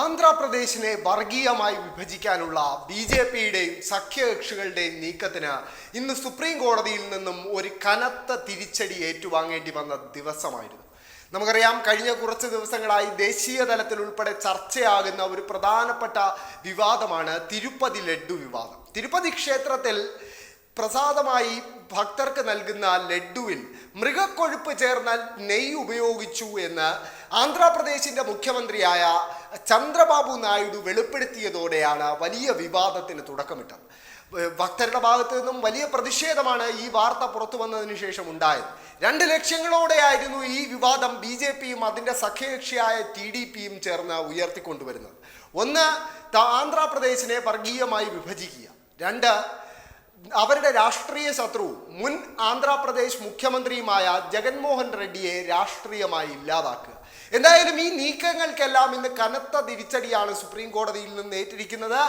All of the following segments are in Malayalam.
ആന്ധ്രാപ്രദേശിനെ വർഗീയമായി വിഭജിക്കാനുള്ള ബി ജെ പിയുടെയും സഖ്യകക്ഷികളുടെയും നീക്കത്തിന് ഇന്ന് സുപ്രീം കോടതിയിൽ നിന്നും ഒരു കനത്ത തിരിച്ചടി ഏറ്റുവാങ്ങേണ്ടി വന്ന ദിവസമായിരുന്നു. നമുക്കറിയാം കഴിഞ്ഞ കുറച്ച് ദിവസങ്ങളായി ദേശീയ തലത്തിൽ ഉൾപ്പെടെ ചർച്ചയാകുന്ന ഒരു പ്രധാനപ്പെട്ട വിവാദമാണ് തിരുപ്പതി ലഡ്ഡു വിവാദം. തിരുപ്പതി ക്ഷേത്രത്തിൽ പ്രസാദമായി ഭക്തർക്ക് നൽകുന്ന ലഡ്ഡുവിൽ മൃഗക്കൊഴുപ്പ് ചേർന്നാൽ നെയ്യ് ഉപയോഗിച്ചു എന്ന് ആന്ധ്രാപ്രദേശിന്റെ മുഖ്യമന്ത്രിയായ ചന്ദ്രബാബു നായിഡു വെളിപ്പെടുത്തിയതോടെയാണ് വലിയ വിവാദത്തിന് തുടക്കമിട്ടത്. ഭക്തരുടെ ഭാഗത്തു നിന്നും വലിയ പ്രതിഷേധമാണ് ഈ വാർത്ത പുറത്തു വന്നതിന് ശേഷം ഉണ്ടായത്. രണ്ട് ലക്ഷ്യങ്ങളോടെയായിരുന്നു ഈ വിവാദം ബി ജെ പിയും അതിന്റെ സഖ്യകക്ഷിയായ ടി ഡി പിയും ചേർന്ന് ഉയർത്തിക്കൊണ്ടുവരുന്നത്. ഒന്ന് ആന്ധ്രാപ്രദേശിനെ വർഗീയമായി വിഭജിക്കുക. രണ്ട് അവരുടെ രാഷ്ട്രീയ ശത്രു മുൻ ആന്ധ്രാപ്രദേശ് മുഖ്യമന്ത്രിയുമായ ജഗൻമോഹൻ റെഡ്ഡിയെ രാഷ്ട്രീയമായി ഇല്ലാതാക്കുക. എന്തായാലും ഈ നീക്കങ്ങൾക്കെല്ലാം ഇന്ന് കനത്ത തിരിച്ചടിയാണ് സുപ്രീം കോടതിയിൽ നിന്ന് ഏറ്റിരിക്കുന്നത്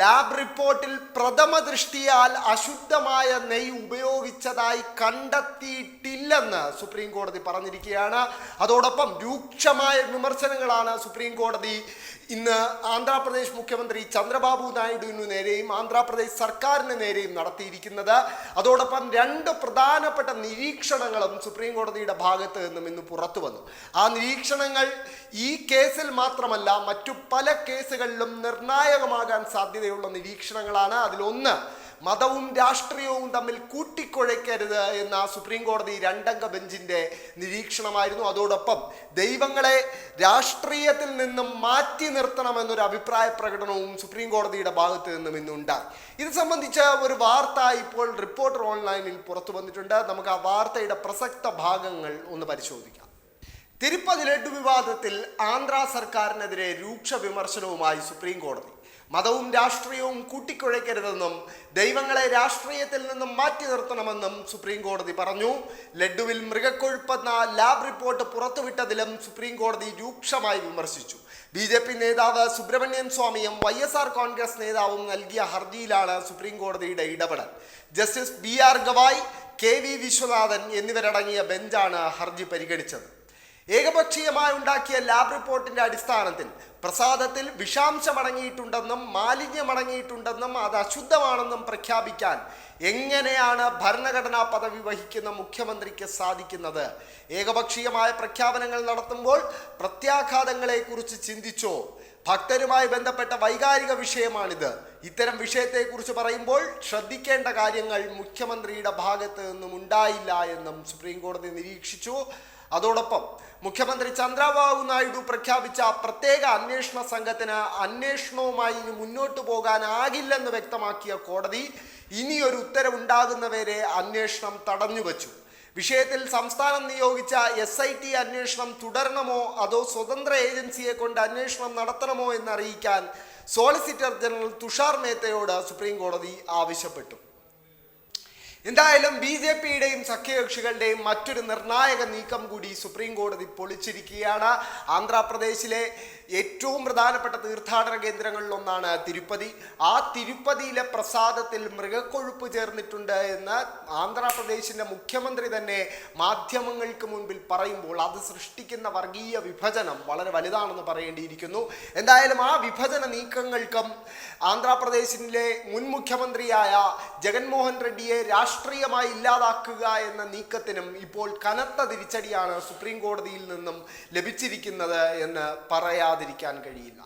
ലാബ് റിപ്പോർട്ടിൽ പ്രഥമ ദൃഷ്ടിയാൽ അശുദ്ധമായ നെയ് ഉപയോഗിച്ചതായി കണ്ടെത്തിയിട്ടില്ലെന്ന് സുപ്രീം കോടതി പറഞ്ഞിരിക്കുകയാണ്. അതോടൊപ്പം രൂക്ഷമായ വിമർശനങ്ങളാണ് സുപ്രീം കോടതി ഇന്ന് ആന്ധ്രാപ്രദേശ് മുഖ്യമന്ത്രി ചന്ദ്രബാബു നായിഡുവിനു നേരെയും ആന്ധ്രാപ്രദേശ് സർക്കാരിന് നേരെയും നടത്തിയിരിക്കുന്നത്. അതോടൊപ്പം രണ്ട് പ്രധാനപ്പെട്ട നിരീക്ഷണങ്ങളും സുപ്രീം കോടതിയുടെ ഭാഗത്ത് നിന്നും ഇന്ന് പുറത്തു വന്നു ആ നിരീക്ഷണങ്ങൾ ഈ കേസിൽ മാത്രമല്ല മറ്റു പല കേസുകളിലും നിർണായകമാകാൻ സാധ്യതയുള്ള നിരീക്ഷണങ്ങളാണ് അതിലൊന്ന് മതവും രാഷ്ട്രീയവും തമ്മിൽ കൂട്ടിക്കുഴയ്ക്കരുത് എന്ന സുപ്രീം കോടതി രണ്ടംഗ ബെഞ്ചിന്റെ നിരീക്ഷണമായിരുന്നു. അതോടൊപ്പം ദൈവങ്ങളെ രാഷ്ട്രീയത്തിൽ നിന്നും മാറ്റി നിർത്തണമെന്നൊരു അഭിപ്രായ പ്രകടനവും സുപ്രീം കോടതിയുടെ ഭാഗത്ത് നിന്നും ഇന്നുണ്ടായി ഇത് സംബന്ധിച്ച ഒരു വാർത്ത ഇപ്പോൾ റിപ്പോർട്ടർ ഓൺലൈനിൽ പുറത്തു വന്നിട്ടുണ്ട്. നമുക്ക് ആ വാർത്തയുടെ പ്രസക്ത ഭാഗങ്ങൾ ഒന്ന് പരിശോധിക്കാം. തിരുപ്പതി ലഡ്ഡു വിവാദത്തിൽ ആന്ധ്ര സർക്കാരിനെതിരെ രൂക്ഷ വിമർശനവുമായി സുപ്രീം കോടതി മതവും രാഷ്ട്രീയവും കൂട്ടിക്കുഴയ്ക്കരുതെന്നും ദൈവങ്ങളെ രാഷ്ട്രീയത്തിൽ നിന്നും മാറ്റി നിർത്തണമെന്നും സുപ്രീം കോടതി പറഞ്ഞു. ലഡുവിൽ മൃഗക്കൊഴുപ്പെന്ന ലാബ് റിപ്പോർട്ട് പുറത്തുവിട്ടതിലും സുപ്രീം കോടതി രൂക്ഷമായി വിമർശിച്ചു. ബി ജെ പി നേതാവ് സുബ്രഹ്മണ്യൻ സ്വാമിയും വൈ എസ് ആർ കോൺഗ്രസ് നേതാവും നൽകിയ ഹർജിയിലാണ് സുപ്രീം കോടതിയുടെ ഇടപെടൽ. Justice B R Gavai K V Viswanathan എന്നിവരടങ്ങിയ ബെഞ്ചാണ് ഹർജി പരിഗണിച്ചത്. ഏകപക്ഷീയമായി ഉണ്ടാക്കിയ ലാബ് റിപ്പോർട്ടിന്റെ അടിസ്ഥാനത്തിൽ പ്രസാദത്തിൽ വിഷാംശമടങ്ങിയിട്ടുണ്ടെന്നും മാലിന്യമടങ്ങിയിട്ടുണ്ടെന്നും അത് അശുദ്ധമാണെന്നും പ്രഖ്യാപിക്കാൻ എങ്ങനെയാണ് ഭരണഘടനാ പദവി വഹിക്കുന്ന മുഖ്യമന്ത്രിക്ക് സാധിക്കുന്നത്? ഏകപക്ഷീയമായ പ്രഖ്യാപനങ്ങൾ നടത്തുമ്പോൾ പ്രത്യാഘാതങ്ങളെക്കുറിച്ച് ചിന്തിച്ചോ? ഭക്തരുമായി ബന്ധപ്പെട്ട വൈകാരിക വിഷയമാണിത്. ഇത്തരം വിഷയത്തെക്കുറിച്ച് പറയുമ്പോൾ ശ്രദ്ധിക്കേണ്ട കാര്യങ്ങൾ മുഖ്യമന്ത്രിയുടെ ഭാഗത്ത് നിന്നും ഉണ്ടായില്ല എന്നും സുപ്രീം കോടതി നിരീക്ഷിച്ചു. അതോടൊപ്പം മുഖ്യമന്ത്രി ചന്ദ്രബാബു നായിഡു പ്രഖ്യാപിച്ച പ്രത്യേക അന്വേഷണ സംഘത്തിന് അന്വേഷണവുമായി ഇനി മുന്നോട്ട് പോകാനാകില്ലെന്ന് വ്യക്തമാക്കിയ കോടതി ഇനിയൊരു ഉത്തരവുണ്ടാകുന്നവരെ അന്വേഷണം തടഞ്ഞുവച്ചു വിഷയത്തിൽ സംസ്ഥാനം നിയോഗിച്ച എസ് ഐ ടി അന്വേഷണം തുടരണമോ അതോ സ്വതന്ത്ര ഏജൻസിയെ കൊണ്ട് അന്വേഷണം നടത്തണമോ എന്നറിയിക്കാൻ സോളിസിറ്റർ ജനറൽ തുഷാർ മേത്തയോട് സുപ്രീം കോടതി ആവശ്യപ്പെട്ടു. എന്തായാലും ബി ജെ പിയുടെയും സഖ്യകക്ഷികളുടെയും മറ്റൊരു നിർണായക നീക്കം കൂടി സുപ്രീം കോടതി പൊളിച്ചിരിക്കുകയാണ്. ആന്ധ്രാപ്രദേശിലെ ഏറ്റവും പ്രധാനപ്പെട്ട തീർത്ഥാടന കേന്ദ്രങ്ങളിലൊന്നാണ് തിരുപ്പതി. ആ തിരുപ്പതിയിലെ പ്രസാദത്തിൽ മൃഗക്കൊഴുപ്പ് ചേർന്നിട്ടുണ്ട് എന്ന് ആന്ധ്രാപ്രദേശിന്റെ മുഖ്യമന്ത്രി തന്നെ മാധ്യമങ്ങൾക്ക് മുൻപിൽ പറയുമ്പോൾ അത് സൃഷ്ടിക്കുന്ന വർഗീയ വിഭജനം വളരെ വലുതാണെന്ന് പറയേണ്ടിയിരിക്കുന്നു. എന്തായാലും ആ വിഭജന നീക്കങ്ങൾക്കും ആന്ധ്രാപ്രദേശിലെ മുൻ മുഖ്യമന്ത്രിയായ ജഗൻമോഹൻ റെഡ്ഡിയെ രാഷ്ട്രീയമായി ഇല്ലാതാക്കുക എന്ന നീക്കത്തിനും ഇപ്പോൾ കനത്ത തിരിച്ചടിയാണ് സുപ്രീം കോടതിയിൽ നിന്നും ലഭിച്ചിരിക്കുന്നത് എന്ന് പറയാതിരിക്കാൻ കഴിയില്ല.